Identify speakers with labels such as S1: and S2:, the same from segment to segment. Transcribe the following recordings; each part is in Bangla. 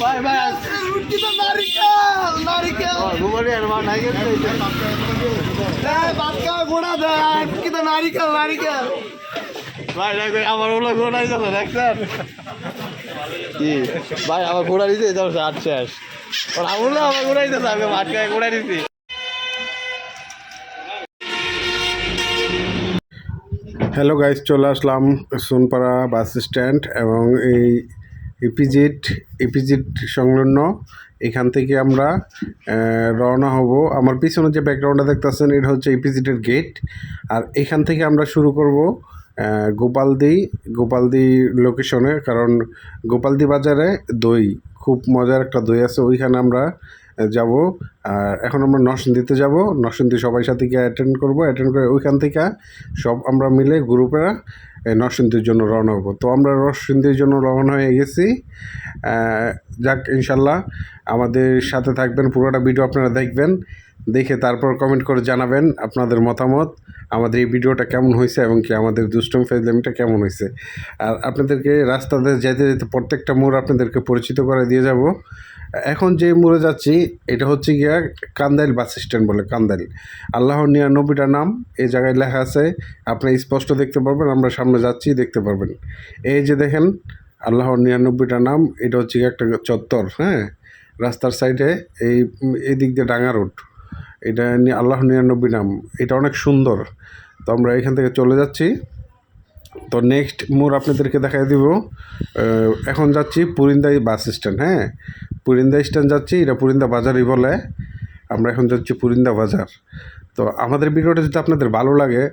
S1: ভাই ভাই
S2: নারিকেল নারিকেল নারিকেল নারিকেল
S1: ভাই আমার ওগুলো ঘোড়া দিতেছে দেখছেন কি ভাই আমার ঘোড়া দিতে যাও আট শেষ আমুল আমার ঘোড়া দিতেছে আমি খাই ঘোড়া দিছি
S3: হ্যালো গাইস চলে আসলাম সোনপাড়া বাস স্ট্যান্ড এবং এই ইপিজিট ইপিজিট সংলগ্ন। এখান থেকে আমরা রওনা হব। আমার পিছনে যে ব্যাকগ্রাউন্ডটা দেখতেছেন, এটা হচ্ছে ইপিজিটের গেট আর এখান থেকে আমরা শুরু করব গোপালদি গোপালদি লোকেশনে কারণ গোপালদি বাজারে দই, খুব মজার একটা দই আছে। ওইখানে আমরা যাব। আর এখন আমরা নরসিংদীতে যাব। নরসিংদী সবাই সাথে গিয়ে অ্যাটেন্ড করব। অ্যাটেন্ড করে ওইখান থেকে সব আমরা মিলে গ্রুপেরা নরসিংদীর জন্য রওনা হব। তো আমরা নরসিংদীর জন্য রওনা হয়ে গেছি। যাক, ইনশাল্লাহ আমাদের সাথে থাকবেন, পুরোটা ভিডিও আপনারা দেখবেন, দেখে তারপর কমেন্ট করে জানাবেন আপনাদের মতামত, আমাদের এই ভিডিওটা কেমন হয়েছে এবং কি আমাদের দুষ্টম ফেজলামিটা কেমন হয়েছে। আর আপনাদেরকে রাস্তাতে যেতে যেতে প্রত্যেকটা মোড় আপনাদেরকে পরিচিত করে দিয়ে যাব। এখন যে মোড়ে যাচ্ছি, এটা হচ্ছে গিয়া কান্দাইল বাস স্ট্যান্ড বলে, কান্দাইল। আল্লাহর নিরানব্বইটা নাম এই জায়গায় লেখা আছে, আপনি স্পষ্ট দেখতে পারবেন, আমরা সামনে যাচ্ছি, দেখতে পারবেন। এই যে দেখেন, আল্লাহর নিরানব্বইটা নাম, এটা হচ্ছে গিয়ে একটা চত্বর হ্যাঁ? রাস্তার সাইডে এই এই দিক দিয়ে ডাঙ্গা রোড, এটা আল্লাহর নিরানব্বই নাম, এটা অনেক সুন্দর। তো আমরা এখান থেকে চলে যাচ্ছি। তো নেক্সট মোড় আপনাদেরকে দেখাই দিব। এখন যাচ্ছি পুরিন্দাই বাস স্ট্যান্ড হ্যাঁ? পুরিন্দা স্ট্যান্ড যাচ্ছি, এটা পুরিন্দা বাজারই বলে। আমরা এখন যাচ্ছি পুরিন্দা বাজার। তো আমাদের ভিডিওটা যদি আপনাদের ভালো লাগে,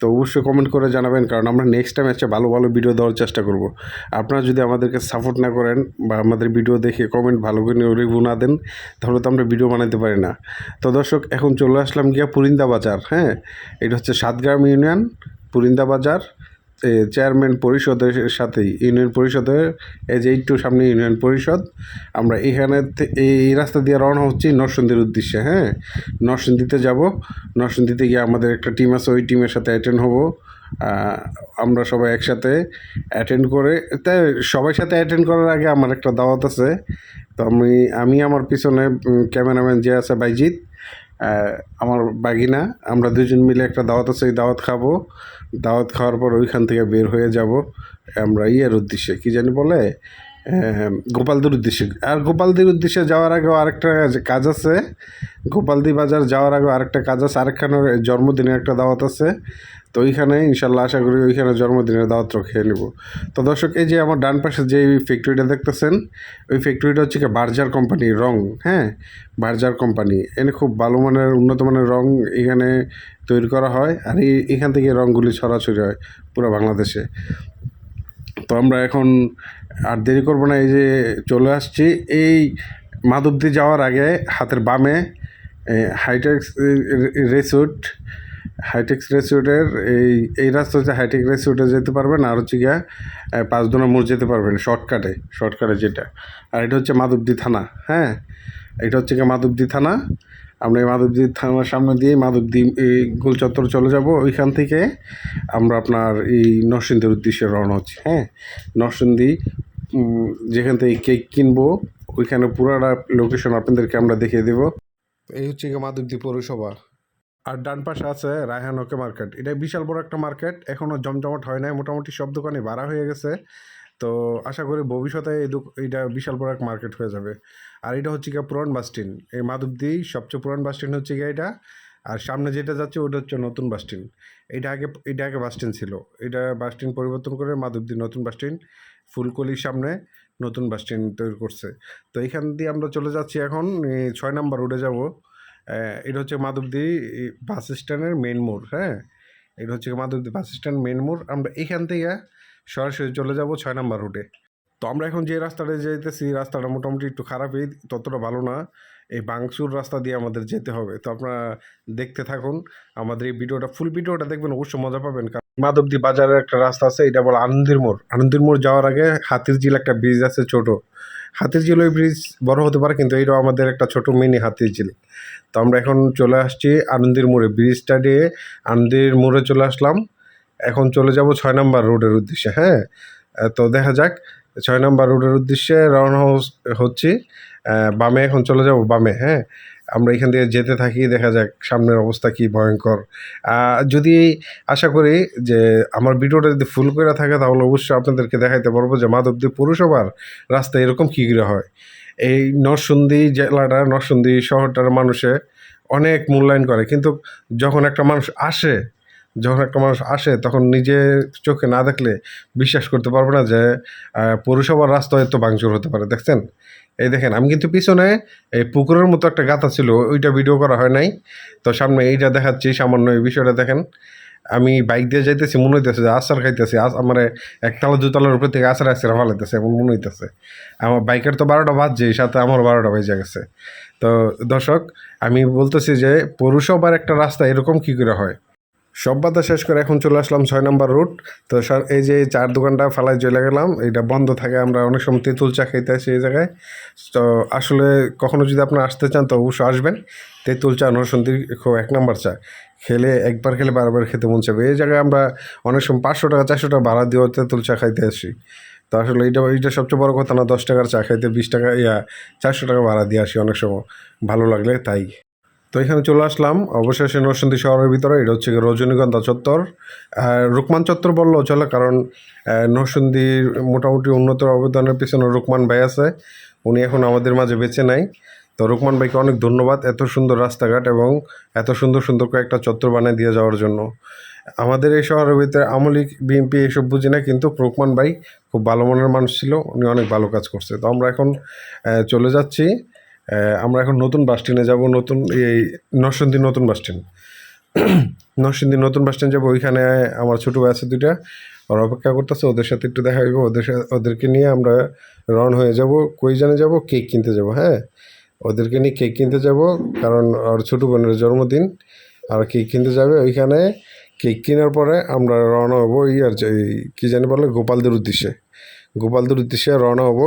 S3: তো অবশ্যই কমেন্ট করে জানাবেন, কারণ আমরা নেক্সট টাইম এসে ভালো ভালো ভিডিও দেওয়ার চেষ্টা করব। আপনারা যদি আমাদেরকে সাপোর্ট না করেন বা আমাদের ভিডিও দেখে কমেন্ট ভালো করে রিভিউ না দেন, তাহলে তো আমরা ভিডিও বানাতে পারি না। তো দর্শক, এখন চলে আসলাম গিয়া পুরিন্দা বাজার হ্যাঁ? এটা হচ্ছে সাতগ্রাম ইউনিয়ন, পুরিন্দা বাজার। চেয়ারম্যান পরিষদের সাথেই, ইউনিয়ন পরিষদের, এই যে একটু সামনে ইউনিয়ন পরিষদ, আমরা এখানে এই রাস্তা দিয়ে রওনা হচ্ছি নরসিংদীর উদ্দেশ্যে হ্যাঁ? নরসিংদীতে যাব, নরসিংদীতে গিয়ে আমাদের একটা টিম আছে, ওই টিমের সাথে অ্যাটেন্ড হব। আমরা সবাই একসাথে অ্যাটেন্ড করে তাই সবাই সাথে অ্যাটেন্ড করার আগে আমার একটা দাওয়াত আছে। তো আমি আমি আমার পিছনে ক্যামেরাম্যান যে আছে, বাইজিৎ আমার বাগিনা, আমরা দুজন মিলে একটা দাওয়াত আছে এই দাওয়াত খাব। দাওয়াত খাওয়ার পর ওইখান থেকে বের হয়ে যাব। আমরা ইয়ের উদ্দেশ্যে, কী জানি বলে? গোপালদের উদ্দেশ্যে। আর গোপালদির উদ্দেশ্যে যাওয়ার আগেও আরেকটা কাজ আছে। গোপালদি বাজার যাওয়ার আগেও আরেকটা কাজ আছে। আরেকখানে জন্মদিনের একটা দাওয়াত আছে। তো ওইখানে ইনশাল্লাহ আশা করি ওইখানে জন্মদিনের দাওয়াত খেয়ে নেব তো দর্শক এই যে আমার ডান পাশে যে ফ্যাক্টরিটা দেখতেছেন ওই ফ্যাক্টরিটা হচ্ছে কি বার্জার কোম্পানি রং হ্যাঁ বার্জার কোম্পানি এনে খুব ভালো মানের উন্নত মানের রং এখানে তৈরি করা হয় আর এই এখান থেকে রঙগুলি ছড়াছড়ি হয় পুরো বাংলাদেশে তো আমরা এখন আর দেরি করব না এই যে চলে আসছি এই মাধবদী যাওয়ার আগে হাতের বামে হাইটেক্স রেসুট হাইটেক্স রেসুটের এই এই রাস্তা হচ্ছে হাইটেক রেসুটে যেতে পারবেন আর হচ্ছে গিয়া পাঁচদোনা মোড় যেতে পারবেন শর্টকাটে শর্টকাটে যেটা। আর এটা হচ্ছে মাধবদী থানা হ্যাঁ? এটা হচ্ছে গিয়ে মাধবদী থানা। আমরা এই মাধবদী থানার সামনে দিয়ে মাধবদী, এই গোল চত্বর চলে যাব। ওইখান থেকে আমরা আপনার এই নরসিংদীর উদ্দেশ্যে রওনা হচ্ছি হ্যাঁ? নরসিংদী যেখান থেকে কেক কিনবো, ওইখানে পুরাটা লোকেশন আপনাদেরকে আমরা দেখিয়ে দেব। এই হচ্ছে গিয়ে মাধবদী পৌরসভা। আর ডান পাশে আছে রায়হান ওকে মার্কেট। এটা বিশাল বড় একটা মার্কেট এখনও জমজমাট হয় নাই। মোটামুটি সব দোকানে ভাড়া হয়ে গেছে। তো আশা করি ভবিষ্যতে এই এইটা বিশাল বড় এক মার্কেট হয়ে যাবে। আর এটা হচ্ছে গিয়ে পুরান বাস স্ট্যান্ড। এই মাধবদী, সবচেয়ে পুরান বাস স্ট্যান্ড হচ্ছে গিয়ে এটা। আর সামনে যেটা যাচ্ছে, ওটা হচ্ছে নতুন বাস স্ট্যান্ড। এটা আগে এটা আগে বাস স্ট্যান্ড ছিল। এটা বাস স্ট্যান্ড পরিবর্তন করে মাধবদী নতুন বাস স্ট্যান্ড, ফুলকলির সামনে নতুন বাস স্ট্যান্ড তৈরি করছে। তো এখান দিয়ে আমরা চলে যাচ্ছি এখন ছয় নাম্বার রোডে যাব। এটা হচ্ছে মাধবদী বাস স্ট্যান্ডের মেন মোড় হ্যাঁ? এটা হচ্ছে মাধবদী বাস স্ট্যান্ড মেন মোড়। আমরা এখান থেকে সরাসরি চলে যাব ছয় নম্বর রুটে তো আমরা এখন যে রাস্তাটা যেতেছি রাস্তাটা মোটামুটি একটু খারাপই, ততটা ভালো না। এই বাংসুর রাস্তা দিয়ে আমাদের যেতে হবে। তো আপনারা দেখতে থাকুন আমাদের এই ভিডিওটা। ফুল ভিডিওটা দেখবেন, অবশ্যই মজা পাবেন। কারণ মাধবদী বাজারের একটা রাস্তা আছে, এটা বলে আনন্দির মোড়। আনন্দির মোড় যাওয়ার আগে হাতির ঝিল একটা ব্রিজ আছে ছোট। হাতির ওই ব্রিজ বড় হতে পারে, কিন্তু এইটাও আমাদের একটা ছোট মিনি হাতির ঝিল তো আমরা এখন চলে আসছি আনন্দের মোড়ে। ব্রিজটা দিয়ে আনন্দের মোড়ে চলে আসলাম। এখন চলে যাব ছয় নম্বর রোডের উদ্দেশ্যে হ্যাঁ? তো দেখা যাক, ছয় নম্বর রোডের উদ্দেশ্যে রওনা হচ্ছি। বামে এখন চলে যাব, বামে হ্যাঁ? আমরা এখান থেকে যেতে থাকি, দেখা যাক সামনের অবস্থা কি ভয়ঙ্কর। যদি আশা করি যে আমার ভিডিওটা যদি ফুল করে থাকে, তাহলে অবশ্যই আপনাদেরকে দেখাইতে পারব যে মাধবদী পৌরসভার রাস্তা এরকম কী করে হয়। এই নরসিংদী জেলাটা, নরসিংদী শহরটার মানুষে অনেক মূল্যায়ন করে। কিন্তু যখন একটা মানুষ আসে, যখন একটা মানুষ আসে, তখন নিজে চোখে না দেখলে বিশ্বাস করতে পারবে না যে পৌরসভার রাস্তা এত ভাঙচুর হতে পারে। দেখছেন? এই দেখেন, আমি কিন্তু পিছনে এই পুকুরের মতো একটা গাথা ছিল ওইটা ভিডিও করা হয় নাই। তো সামনে এইটা দেখাচ্ছি, সামান্য এই বিষয়টা দেখেন। আমি বাইক দিয়ে যাইতেছি, মনে হইতেছে যে আচার খাইতেছি আস আমার একতলা দুতলার উপর থেকে আচার আচার ফালাইতেছে এমন মনে হইতেছে। আমার বাইকের তো বারোটা বাজছে সাথে আমার বারোটা বেজে গেছে। তো দর্শক, আমি বলতেছি যে পৌরসভার একটা রাস্তা এরকম কী করে হয়? সব বাধা শেষ করে এখন চলে আসলাম ছয় নম্বর রুট তো এই যে চার দোকানটা ফালায় চলে গেলাম, এটা বন্ধ থাকে, আমরা অনেক সময় তেঁতুল চা খাইতে আসি এই জায়গায়। তো আসলে কখনো যদি আপনারা আসতে চান, তো অবশ্যই আসবেন। তেঁতুল চা নরসন্দির খুব এক নম্বর চা। খেলে, একবার খেলে বারবার খেতে মন চাইবে। এই জায়গায় আমরা অনেক সময় পাঁচশো টাকা, চারশো টাকা ভাড়া দিয়েও তেঁতুল চা খাইতে আসি। তো আসলে এইটা এইটা সবচেয়ে বড় কথা না, দশ টাকার চা খাইতে বিশ টাকা, ইয়া, চারশো টাকা ভাড়া দিয়ে আসি অনেক সময়। ভালো লাগলে তাই। তো এখানে চলে আসলাম। অবশেষে নরসিংদী শহরের ভিতরে, এটা হচ্ছে রজনীগন্ধা চত্বর। রুকমান চত্বর বললেও চলে, কারণ নরসিংদীর মোটামুটি উন্নত অবদানের পিছনে রুকমান ভাই আছে। উনি এখন আমাদের মাঝে বেঁচে নাই। তো রুকমান ভাইকে অনেক ধন্যবাদ এত সুন্দর রাস্তাঘাট এবং এত সুন্দর সুন্দর কয়েকটা চত্বর বানিয়ে দিয়ে যাওয়ার জন্য। আমাদের এই শহরের ভিতরে আমলিক, বিএনপি এসব বুঝি না, কিন্তু রুকমান ভাই খুব ভালো মনের মানুষ ছিল। উনি অনেক ভালো কাজ করছে। তো আমরা এখন চলে যাচ্ছি। আমরা এখন নতুন বাস স্ট্যান্ডে যাব, নতুন এই নরসিংদী নতুন বাস স্ট্যান্ড নরসিংদী নতুন বাস স্ট্যান্ড যাব, ওইখানে আমার ছোটো ভাই আছে দুইটা, ওরা অপেক্ষা করতেছে, ওদের সাথে একটু দেখা হইব, ওদের ওদেরকে নিয়ে আমরা রওনা হয়ে যাব, কই জানে যাব? কেক কিনতে যাব হ্যাঁ? ওদেরকে নিয়ে কেক কিনতে যাব, কারণ ওর ছোটো বোনের জন্মদিন, আর কেক কিনতে যাবে ওইখানে। কেক কেনার পরে আমরা রওনা হব এই কী জানি বলে, গোপালদের উদ্দেশ্যে। গোপালদের উদ্দেশ্যে রওনা হব।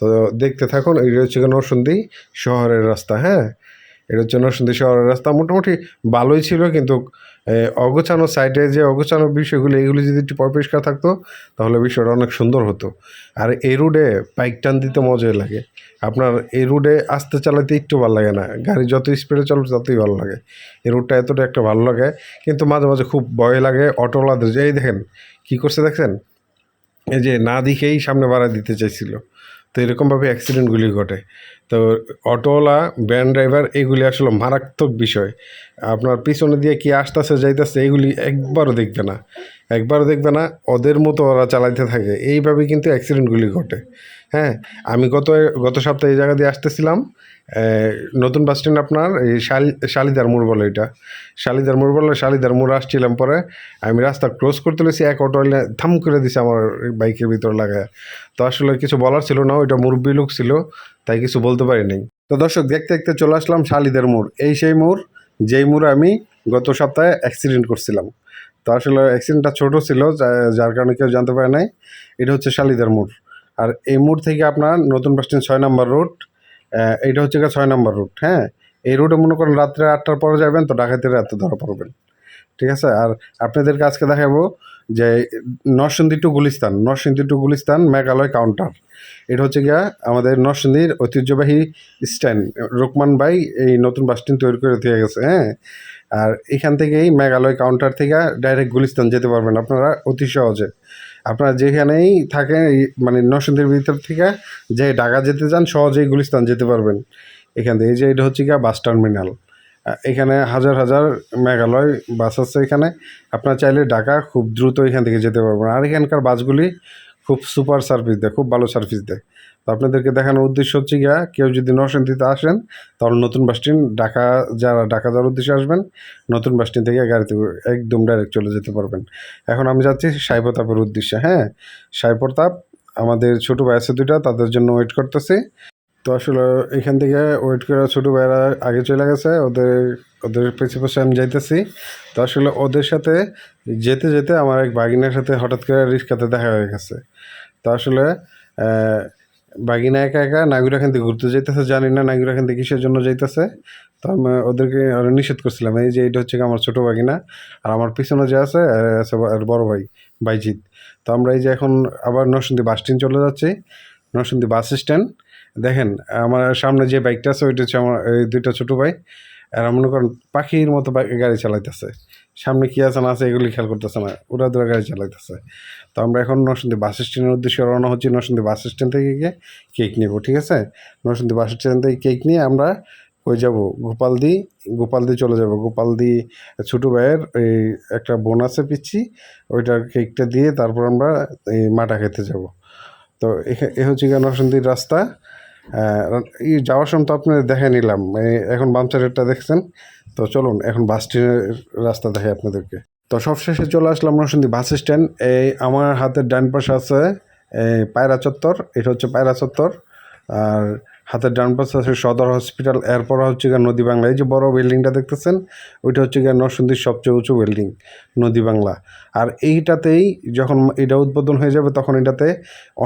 S3: তো দেখতে থাকুন, এই হচ্ছে গিয়ে নরসিংদী শহরের রাস্তা হ্যাঁ? এটা হচ্ছে নরসিংদী শহরের রাস্তা, মোটামুটি ভালোই ছিল কিন্তু অগোছানো সাইডে যে অগোছানো বিষয়গুলো, এগুলো যদি একটু পরিষ্কার থাকতো, তাহলে বিষয়টা অনেক সুন্দর হতো। আর এই রুটে বাইক টান দিতে মজাই লাগে। আপনার এই রুটে আস্তে চালাতে একটু ভালো লাগে না। গাড়ি যত স্পিডে চলবে, ততই ভালো লাগে। এই রুটটা এতটা একটা ভালো লাগে, কিন্তু মাঝে মাঝে খুব ভয় লাগে অটোওয়ালাদের যে দেখেন, কী করছে দেখছেন এই যে না দিকেই সামনে বাড়া দিতে চাইছিল। তো এরকমভাবে অ্যাক্সিডেন্টগুলি ঘটে। তো অটোওয়ালা ব্যান ড্রাইভার, এগুলি আসলে মারাত্মক বিষয়। আপনার পিছনে দিয়ে কি আসতেছে, যাইতেছে, এগুলি একবারও দেখবে না। একবারও দেখবে না, ওদের মতো ওরা চালাইতে থাকে। এইভাবে কিন্তু অ্যাক্সিডেন্টগুলি ঘটে। হ্যাঁ আমি গত গত সপ্তাহে এই জায়গা দিয়ে আসতেছিলাম। নতুন বাস স্ট্যান্ড আপনার, এই শালি, শালিদার মোড় বলে এটা। শালিদার মোড় বলে, শালিদার মোড় আসছিলাম পরে। আমি রাস্তা ক্রস করতে লেছি, এক অটো থাম করে দিছে আমার বাইকের ভিতর লাগায়। তো আসলে কিছু বলার ছিল না, ওইটা মুরব্বী লোক ছিল, তাই কিছু বলতে পারি নাই তো দর্শক, দেখতে দেখতে চলে আসলাম শালিদার মোড়। এই সেই মোড়, যেই মোড়ে আমি গত সপ্তাহে অ্যাক্সিডেন্ট করছিলাম। আসলে অ্যাক্সিডেন্টটা ছোট ছিল যার কারণে কেউ জানতে পারে নাই। এটা হচ্ছে শালিদার মোড়। আর এই মোড় থেকে আপনার নতুন বাস স্ট্যান্ড ছয় নম্বর রুট এইটা হচ্ছে ছয় নম্বর রুট হ্যাঁ? এই রুটে মনে করেন রাত্রে আটটার পরে যাবেন, তো ডাকাতের রাতে ধরা পড়বেন। ঠিক আছে? আর আপনাদেরকে আজকে দেখাবো যে Narsingdi to Gulistan, Narsingdi to Gulistan Meghalaya counter এটা হচ্ছে গিয়া আমাদের নরসিংদীর ঐতিহ্যবাহী স্ট্যান্ড রোকমান ভাই এই নতুন বাস স্ট্যান্ড তৈরি করে দিয়ে গেছে হ্যাঁ? আর এখান থেকেই মেঘালয় কাউন্টার থেকে ডাইরেক্ট গুলিস্তান যেতে পারবেন আপনারা অতি সহজে। আপনারা যেখানেই থাকেন মানে নরসিংদীর ভিতর থেকে যে ঢাকা যেতে চান, সহজেই গুলিস্তান যেতে পারবেন। এখান থেকে এই যে এটা হচ্ছে গিয়া বাস টার্মিনাল এখানে হাজার হাজার মেঘালয় বাস আছে এখানে। আপনার চাইলে ঢাকা খুব দ্রুত এখান থেকে যেতে পারবেন। আর এখানকার বাসগুলি খুব সুপার সার্ভিস দেয়, খুব ভালো সার্ভিস দেয়। তো আপনাদেরকে দেখানোর উদ্দেশ্য হচ্ছে গিয়া, কেউ যদি নরসিংদীতে আসেন, তাহলে নতুন বাস স্ট্যান্ড, ঢাকা যারা ঢাকা যাওয়ার উদ্দেশ্যে আসবেন, নতুন বাস স্ট্যান্ড থেকে গাড়িতে একদম ডাইরেক্ট চলে যেতে পারবেন। এখন আমি যাচ্ছি সাইপ্রতাপের উদ্দেশ্যে হ্যাঁ? সাইপ্রতাপ আমাদের ছোটো ভাই আছে দুইটা, তাদের জন্য ওয়েট করতেছি। তো আসলে এখান থেকে ওয়েট করে ছোটো ভাইরা আগে চলে গেছে, ওদের ওদের পেছে পেছে আমি যাইতেছি। তো আসলে ওদের সাথে যেতে যেতে আমার এক বাগিনার সাথে হঠাৎ করে রিক্সাতে দেখা হয়ে গেছে। তো আসলে বাগিনা একা একা থেকে ঘুরতে যাইতেছে, জানি না নাগুরাখান থেকে কিসের জন্য যাইতেছে। তো আমি ওদেরকে আরও নিষেধ করছিলাম, এই যে এটা হচ্ছে আমার ছোটো বাগিনা আর আমার পিছনে যে আছে আছে বড় ভাই, বাইজিৎ। তো আমরা এই যে এখন আবার নরসিংদী বাস স্ট্যান্ড চলে যাচ্ছি, নরসিংদী বাস স্ট্যান্ড। দেখেন, আমার সামনে যে বাইকটা আছে, ওইটা হচ্ছে আমার, এই দুইটা ছোটো ভাই আর মনে করেন পাখির মতো গাড়ি চালাইতেছে। সামনে কী আছে না আছে এগুলি খেয়াল করতেছে না ওরা দুরা গাড়ি চালাইতেছে। তো আমরা এখন নরসিংদী বাস স্ট্যান্ডের উদ্দেশ্যে রওনা হচ্ছি নরসিংদী বাস স্ট্যান্ড থেকে গিয়ে কেক নেব, ঠিক আছে? নরসিংদী বাস স্ট্যান্ড থেকে কেক নিয়ে আমরা ওই যাব গোপালদি গোপালদি চলে যাব। গোপালদি ছোটো ভাইয়ের এই একটা বোন আছে পিচ্ছি, ওইটার কেকটা দিয়ে তারপর আমরা এই মাটা খেতে যাব। তো এ হচ্ছে গিয়ে নরসিংদীর রাস্তা। এই যাওয়ার সময় তো আপনাদের দেখে নিলাম। এখন বামচারেরটা দেখছেন? তো চলুন, এখন বাস স্ট্যান্ডের রাস্তা দেখে আপনাদেরকে। তো সবশেষে চলে আসলাম নরসিংদী বাস স্ট্যান্ড। এই আমার হাতের ডান পাশে আছে পায়রা চত্বর, এটা হচ্ছে পায়রা চত্বর। আর হাতের ডান পাশে আছে সদর হসপিটাল, এরপর হচ্ছে গিয়ে নদী বাংলা। এই যে বড় বিল্ডিংটা দেখতেছেন, ওইটা হচ্ছে গিয়ে নরসিংদীর সবচেয়ে উঁচু বিল্ডিং, নদী বাংলা। আর এইটাতেই যখন এটা উদ্বোধন হয়ে যাবে, তখন এটাতে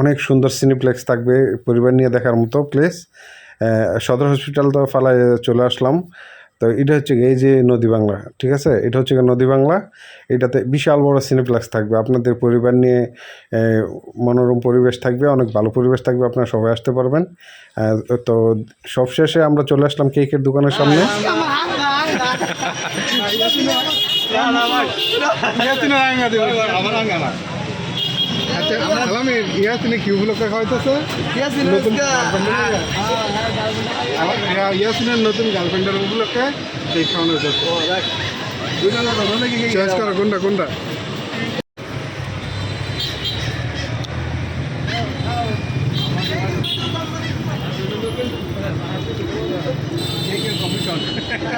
S3: অনেক সুন্দর সিনিপ্লেক্স থাকবে, পরিবার নিয়ে দেখার মতো প্লেস সদর হসপিটাল তো ফালায় চলে আসলাম। তো এটা হচ্ছে এই যে নদী বাংলা, ঠিক আছে? এটা হচ্ছে নদী বাংলা। এটাতে বিশাল বড় সিনেপ্লেক্স থাকবে। আপনাদের পরিবার নিয়ে মনোরম পরিবেশ থাকবে, অনেক ভালো পরিবেশ থাকবে, আপনারা সবাই আসতে পারবেন। তো সবশেষে আমরা চলে আসলাম কেকের দোকানের সামনে। আলামে ইয়াসিনে কি উপলক্ষে খাওয়াইতেছে? নতুন আমার ইয়াসিনের নতুন গার্লফ্রেন্ডের উপলক্ষে খাওয়ানো যাচ্ছে চয়েস করো কোনটা কোনটা আলামিনের বাইক দিয়ে আলামিনের কমিশন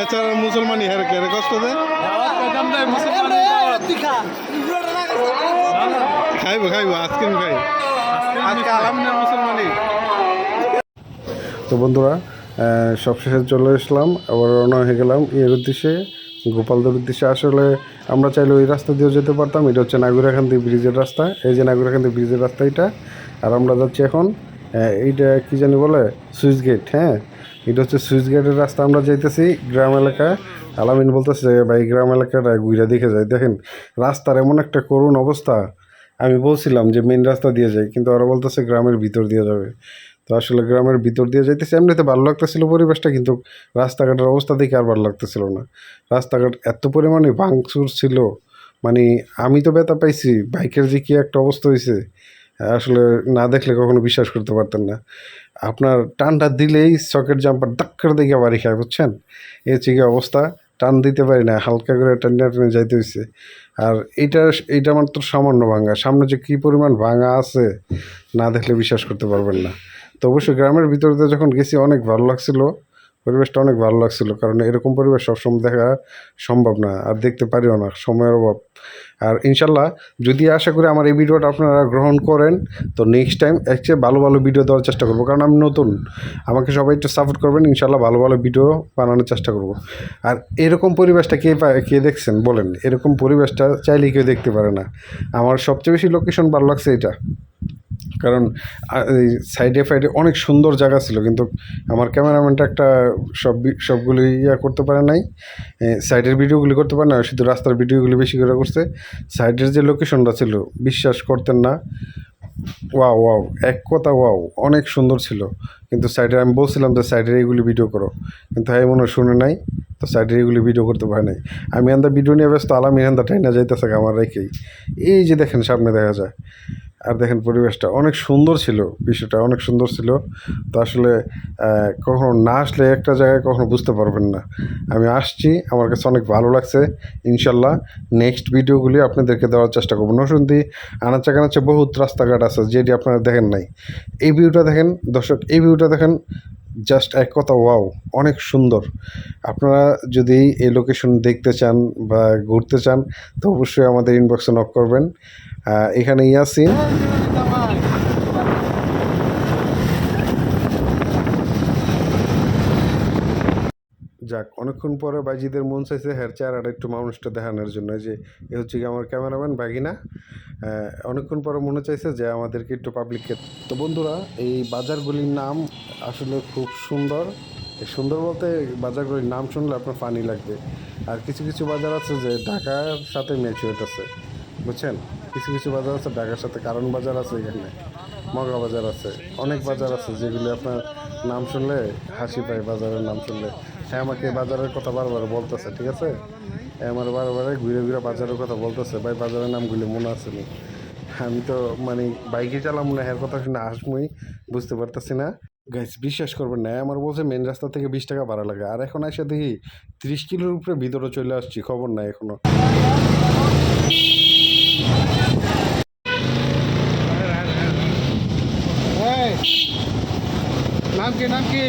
S3: বেচারার মুসলমানি হেরে কেড়ে কষ্ট দেয় খাইবো খাইবো খাই আজকে আলামিনের তো বন্ধুরা সবশেষে চলে আসলাম আবার রওনা হয়ে গেলাম এর উদ্দেশ্যে গোপালদের উদ্দেশ্যে। আসলে আমরা চাইলে ওই রাস্তা দিয়েও যেতে পারতাম এটা হচ্ছে নাগুরাখান্দি ব্রিজের রাস্তা এই যে নাগুরাখান্দি ব্রিজের রাস্তা এটা আর আমরা যাচ্ছি এখন এইটা কি জানি বলে সুইচ গেট হ্যাঁ? এটা হচ্ছে সুইচ গেটের রাস্তা, আমরা যাইতেছি গ্রাম এলাকা আলামিন বলতেছে যে, ভাই, গ্রাম এলাকাটা ঘুরে দেখে যায়। দেখেন, রাস্তার এমন একটা করুণ অবস্থা। আমি বলছিলাম যে মেন রাস্তা দিয়ে যাই, কিন্তু ওরা বলতেছে গ্রামের ভিতর দিয়ে যাবে। তো আসলে গ্রামের ভিতর দিয়ে যাইতেছে, এমনিতে ভালো লাগতেছিল পরিবেশটা, কিন্তু রাস্তাঘাটের অবস্থা দেখে আর ভালো লাগতেছিল না। রাস্তাঘাট এত পরিমাণে ভাঙচুর ছিল। মানে আমি তো ব্যথা পাইছি, বাইকের যে কী একটা অবস্থা হয়েছে আসলে না দেখলে কখনো বিশ্বাস করতে পারতেন না। আপনার টানটা দিলেই সকেট জাম্পার দাক্কার দেখে বাড়ি খায়, বুঝছেন? এই চিকে অবস্থা। টান দিতে পারি না, হালকা করে টানে টানে যাইতে হয়েছে আর এটা এটা মাত্র সামান্য ভাঙা। সামনে যে কী পরিমাণ ভাঙা আছে, না দেখলে বিশ্বাস করতে পারবেন না। তো অবশ্যই গ্রামের ভিতরে যখন গেছি, অনেক ভালো লাগছিল। পরিবেশটা অনেক ভালো লাগছিল, কারণ এরকম পরিবেশ সবসময় দেখা সম্ভব না, আর দেখতে পারিও না, সময়ের অভাব। আর ইনশাল্লাহ যদি আশা করি আমার এই ভিডিওটা আপনারা গ্রহণ করেন, তো নেক্সট টাইম একচে ভালো ভালো ভিডিও দেওয়ার চেষ্টা করব, কারণ আমি নতুন। আমাকে সবাই একটু সাপোর্ট করবেন, ইনশাল্লাহ ভালো ভালো ভিডিও বানানোর চেষ্টা করব। আর এরকম পরিবেশটা কে কে দেখছেন বলেন, এরকম পরিবেশটা চাইলেই কেউ দেখতে পারে না। আমার সবচেয়ে বেশি লোকেশন ভালো লাগছে এটা। কারণ এই সাইডে ফাইডে অনেক সুন্দর জায়গা ছিল, কিন্তু আমার ক্যামেরাম্যানটা একটা সব সবগুলি ইয়া করতে পারে নাই। সাইডের ভিডিওগুলি করতে পারে না শুধু রাস্তার ভিডিওগুলি বেশি করে করছে। সাইডের যে লোকেশনটা ছিল, বিশ্বাস করতেন না, ওয়াও ওয়াও, এক কথা ওয়াও, অনেক সুন্দর ছিল। কিন্তু সাইডে আমি বলছিলাম যে সাইডের এইগুলি ভিডিও করো। কিন্তু হ্যাঁ মনে শুনে নাই, তো সাইডের এইগুলি ভিডিও করতে পারে নাই। আমি এন্দা ভিডিও নিয়ে ব্যস্ত আলাম এন্দা টাইনা যাইতেছে আমার রেখেই। এই যে দেখেন, সামনে দেখা যায়। আর দেখেন পরিবেশটা অনেক সুন্দর ছিল, বিষয়টা অনেক সুন্দর ছিল। তো আসলে কখনো না আসলে একটা জায়গায় কখনো বুঝতে পারবেন না। আমি আসছি, আমার কাছে অনেক ভালো লাগছে। ইনশাল্লাহ নেক্সট ভিডিওগুলি আপনাদেরকে দেওয়ার চেষ্টা করব। নসুন্দি আনাচা কানাচে বহুত রাস্তাঘাট আছে, যেটি আপনারা দেখেন নাই। এই ভিউটা দেখেন, দর্শক, এই ভিউটা দেখেন। জাস্ট এক কথা ওয়াও অনেক সুন্দর। আপনারা যদি এই লোকেশন দেখতে চান বা ঘুরতে চান, তো অবশ্যই আমাদের ইনবক্সে নক করবেন। এখানে ইয়াসিন। যাক, অনেকক্ষণ পরে বাইজিদের মন চাইছে হেয়ার চেহারাটা একটু মানুষটা দেখানোর জন্য। যে, এ হচ্ছে কি আমার ক্যামেরাম্যান বাগিনা অনেকক্ষণ পরে মনে চাইছে যে আমাদেরকে একটু পাবলিককে তো বন্ধুরা, এই বাজারগুলির নাম আসলে খুব সুন্দর। সুন্দর বলতে বাজারগুলির নাম শুনলে আপনার ফানি লাগবে। আর কিছু কিছু বাজার আছে যে ঢাকার সাথে ম্যাচুয়েট আছে বুঝছেন? কিছু কিছু বাজার আছে ঢাকার সাথে, কারণ বাজার আছে এখানে, মগা বাজার আছে, অনেক বাজার আছে যেগুলি আপনার নাম শুনলে হাসি পায়, বাজারের নাম শুনলে। হ্যাঁ আমাকে বাজারের কথা বারবার বলতেছে, ঠিক আছে? আমার বারবার ঘুরে ঘুরে বাজারের কথা বলতেছে, ভাই, বাজারের নামগুলি মনে আছে নি? আমি তো মানে বাইকে চালাম না, এর কথা শুনে হাসমুই, বুঝতে পারতেছি না। গাইস বিশ্বাস করবেন না আমার বলছে মেন রাস্তা থেকে বিশ টাকা ভাড়া লাগে। আর এখন এসে দেখি ত্রিশ কিলোর উপরে ভিতরে চলে আসছি, খবর নাই এখনও। নাম কি নাম কি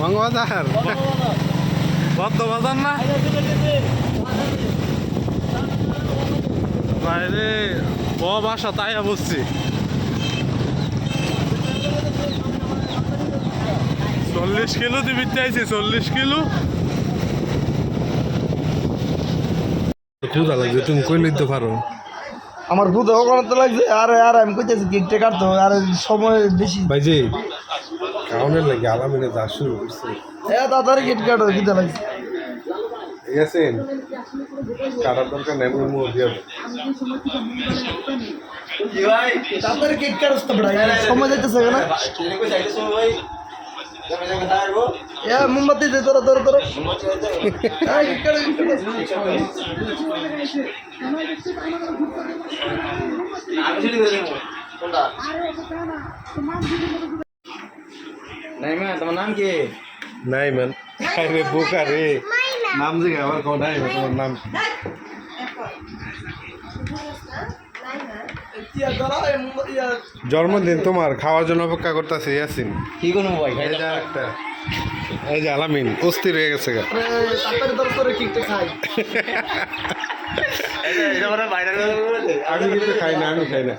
S3: মঙ্গলবার
S1: বদ্ধ বাজার না? বাইরে ব বাসা তাই বসছি চল্লিশ কিলো দিবি চাইছি চল্লিশ কিলো।
S3: ক্ষুদা লাগছে তুমি কই লইতে পারো।
S2: আমার খুদ করাতে লাগছে আর আর আমি কইতেছি কেকটা কাটতো আর সময় বেশি।
S3: ভাই যে কাউনের লাগে আলামিনে যা শুরু করছে।
S2: এ তাড়াতাড়ি কেক কাটো কিতা লাগছে।
S3: ঠিক আছে? কাটার দরকার নেই আমি মুখ দিয়ে
S2: তাড়াতাড়ি কেক কাটস তো বড় সময় যাইতেছে না মোমবাতি দে কাটো কেক কাটো।
S1: তোমার নাম কি?
S3: নাই ম্যান আরে বোকা রে। নাম
S2: ধরা
S3: জন্মদিন তোমার খাওয়ার জন্য অপেক্ষা করতেছে ইয়াসিন।
S1: কি কোনো ভাই
S3: যে একটা এই যে আলামিন অস্থির হয়ে গেছে গা।
S2: খাই।
S3: আমি কিন্তু খাই না আমি খাই না।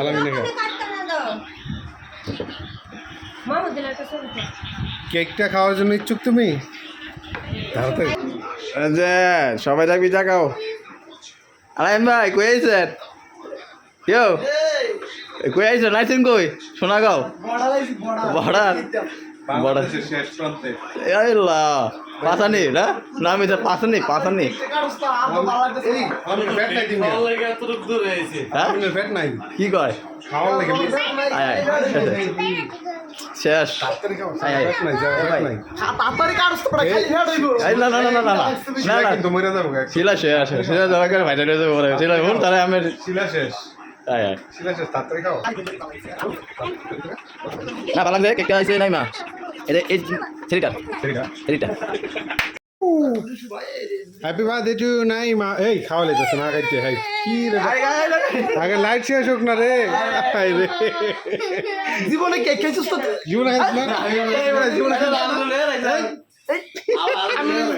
S3: আলামিনে খাই
S4: casa de
S3: কেকটা খাওয়ার জন্য ইচ্ছুক তুমি?
S1: যে সবাই থাকবি জাগাও আলাইম ভাই কই আইছেন? কেউ কই আইছেন? আইছেন কই?
S2: লাগছে বড়া।
S1: বড়া। পাসানি না? না আমি তো পাসানি পাসানি। কি কয়? শেষ না না না না না না।
S3: শিলা
S1: না শেষ শিলা যাওয়া করে ভাইটা শিলা হুন তাহলে আমি
S3: শিলা শেষ।
S1: না পালাম কেকটা আইছে নাই মা। এটা এই ছেলেটা ছেলেটা
S3: হ্যাপি বার্থডে টু নাই মা এই খাওয়া লেগেছে না খাইতে হাই কি রে আগে লাইট শেষ হোক না রে হাই রে
S2: জীবনে কেক খাইছিস তো
S3: জীবনে খাইছ না এই জীবনে খাইছ না?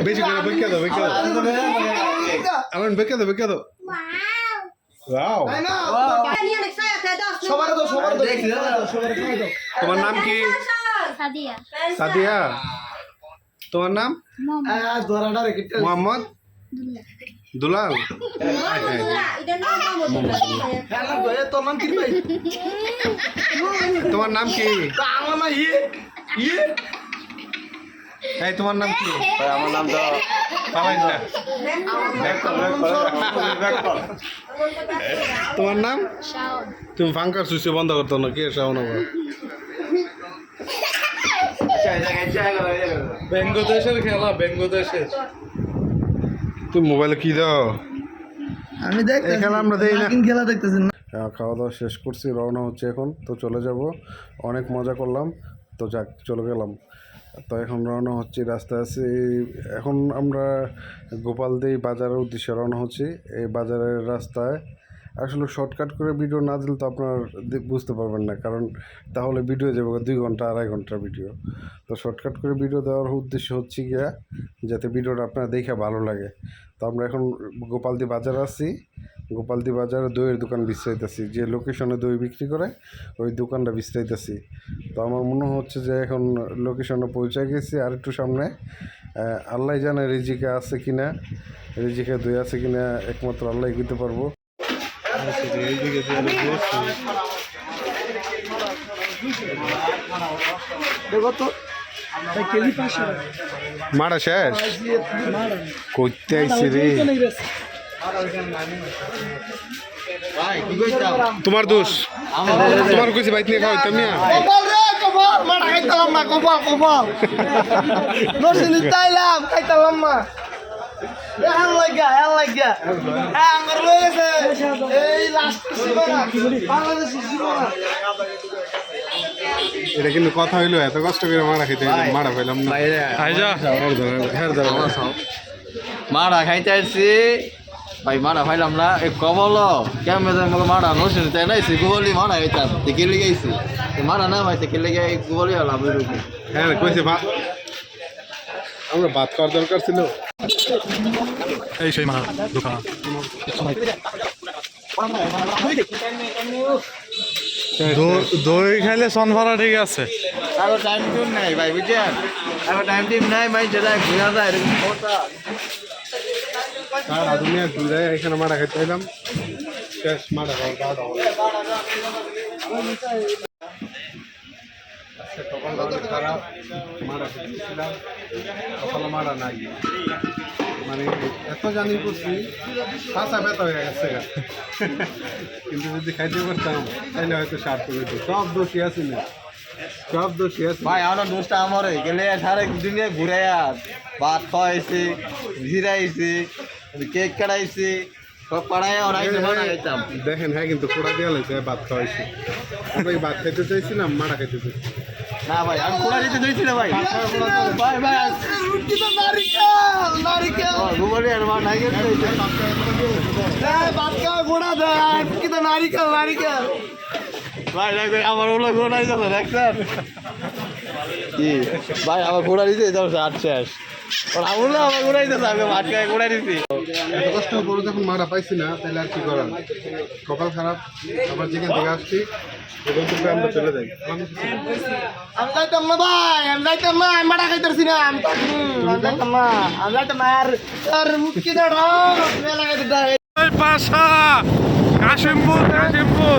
S3: বেশি করে বেঁকে দাও বেঁকে দাও আমার বেঁকে দাও বেঁকে দাও ওয়াও
S2: তাই না
S4: Tenía que ser hasta dos.
S2: সবার তো সবার তো সবার খাই দাও
S3: তোমার নাম কি
S4: Sadia.
S3: সাদিয়া তোমার নাম? মোহাম্মদ। দুলাল। তোমার নাম কি?
S2: ইয়ে ইয়ে।
S3: এই তোমার নাম কি?
S1: আমার নাম তো
S3: তোমার নাম? তুমি ফাঙ্কার সুইচে বন্ধ করতো না কে শাও না
S1: বাংলাদেশের খেলা বাংলাদেশের
S3: তুমি মোবাইলে কি দাও?
S2: আমি দেখ
S3: খেলা আমরা দেই না।
S2: খেলা দেখতেছেন না।
S3: আহ, খাওয়া দাওয়া শেষ করছি রওনা হচ্ছে এখন। তো চলে যাব। অনেক মজা করলাম। তো যাক চলে গেলাম। তো এখন রওনা হচ্ছি রাস্তায় আছি। এখন আমরা গোপালদি বাজারের উদ্দেশ্যে রওনা হচ্ছি। এই বাজারের রাস্তায় আসলে শর্টকাট করে ভিডিও না দিলে তো আপনার বুঝতে পারবেন না। কারণ তাহলে ভিডিও যাবে দুই ঘণ্টা, আড়াই ঘণ্টার ভিডিও তো শর্টকাট করে ভিডিও দেওয়ার উদ্দেশ্য হচ্ছে গিয়া যাতে ভিডিওটা আপনার দেখে ভালো লাগে। তো আমরা এখন গোপালদি বাজার আছি। গোপালদি বাজারে দইয়ের দোকান বিস্তারিতেছি যে লোকেশনে দই বিক্রি করে, ওই দোকানটা বিস্তারিতেছি তো আমার মনে হচ্ছে যে এখন লোকেশনে পৌঁছে গেছি আর একটু সামনে। আল্লাহ জানে রিজিকা আছে কিনা রিজিকা দই আছে কিনা, একমাত্র আল্লাহ দিতে পারব।
S2: দেখো তো ভাই কেলি পাশে।
S3: মারা শেষ? করতে আইসি রে।
S1: ভাই কি কইতাম
S3: তোমার দোষ। তোমার কইছি বাইক নিয়ে খাওয়াইতাম মিয়া।
S2: কপাল মারা খাইতাম না কপাল কপাল। নরসিনি চাইলাম খাইতাম না। এখন লাগিয়া এখন লাগিয়া। হ্যাঁ আমার লয়ে গেছে এই লাস্ট সীমানা বাংলাদেশের সীমানা
S3: এটা কিন্তু কথা হইল এত কষ্ট করে মারা খাইতে মারা পাইলাম না।
S1: মারা খাইতে আসছি ভাই মারা খাইলাম না। এ কবল কেমন মতো মারা নসিন তাই নাই। সে গুবলি মারা খাইতাম। তে লেগে গেছি? মারা না ভাই তে লেগে গুবলি হলো আমি রুকি
S3: হ্যাঁ কইছে ভাত। আমরা ভাত খাওয়ার দরকার ছিল।
S5: এই সেই মার দোকান। দই খাইলে সন ভরা ঠিক আছে।
S1: আরও টাইম টিম নাই ভাই বুঝছেন আরও টাইম টিম নাই ভাই যেটা ঘুরা যায় এরকম কথা।
S3: আর দুনিয়া ঘুরে এখানে মারা খাইতে হইলাম শেষ মারা খাওয়ার দাওয়া দাওয়া আজকে কপালটা অনেক খারাপ মারা খেতেছিলাম কপালে মারা নাই। মানে এত জানি করছি ফাঁসা ব্যথা হয়ে গেছে কিন্তু যদি খাইতে পারতাম তাহলে হয়তো সার করে দিত। সব দোষী আছে না। সব দোষী আছে।
S1: ভাই আমার দোষটা আমার গেলে সারা দুনিয়া ঘুরে ভাত খাওয়াইছি জিরাইছি কেক কাটাইছি
S3: দেখেন হ্যাঁ কিন্তু দেওয়া লাগছে ভাত খাওয়াইছি। ভাত খাইতে চাইছিলাম মারা খাইতে চাইছি
S1: না ভাই আমি খোলা দিতে দিয়েছি না ভাই। ভাই ভাই
S2: রুটি তো নারিকেল নারিকেল।
S1: গুবলি আর মা
S2: গোড়া দেয় আর কি তো নারিকেল নারিকেল।
S1: ভাই দেখো আমার ওগুলো ঘোড়া যাবে দেখছেন কি? ভাই আমার ঘোড়া দিতে যাচ্ছে আট শেষ আমার দিছি।
S3: এত কষ্ট করে যখন মারা পাইছি না তাহলে আর কি করার? কপাল খারাপ আবার যেখান থেকে আসছি আমরা চলে যাই।
S2: আমি যাইতাম না ভাই আমি যাইতাম না আমি মারা খাইতারছি না। আমি যাইতাম না আমি যাইতাম না। আর আর মুটকি দাঁড়া মেলা খাইতে
S5: এই পাশা কাশিমপুর কাশিমপুর।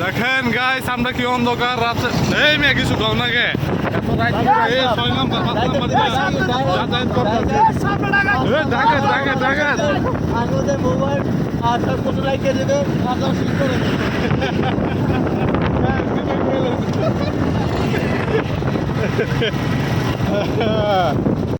S5: দেখেন গাইস আমরা কি অন্ধকার রাতে এই মেয়ে কিছু কম না গে। এত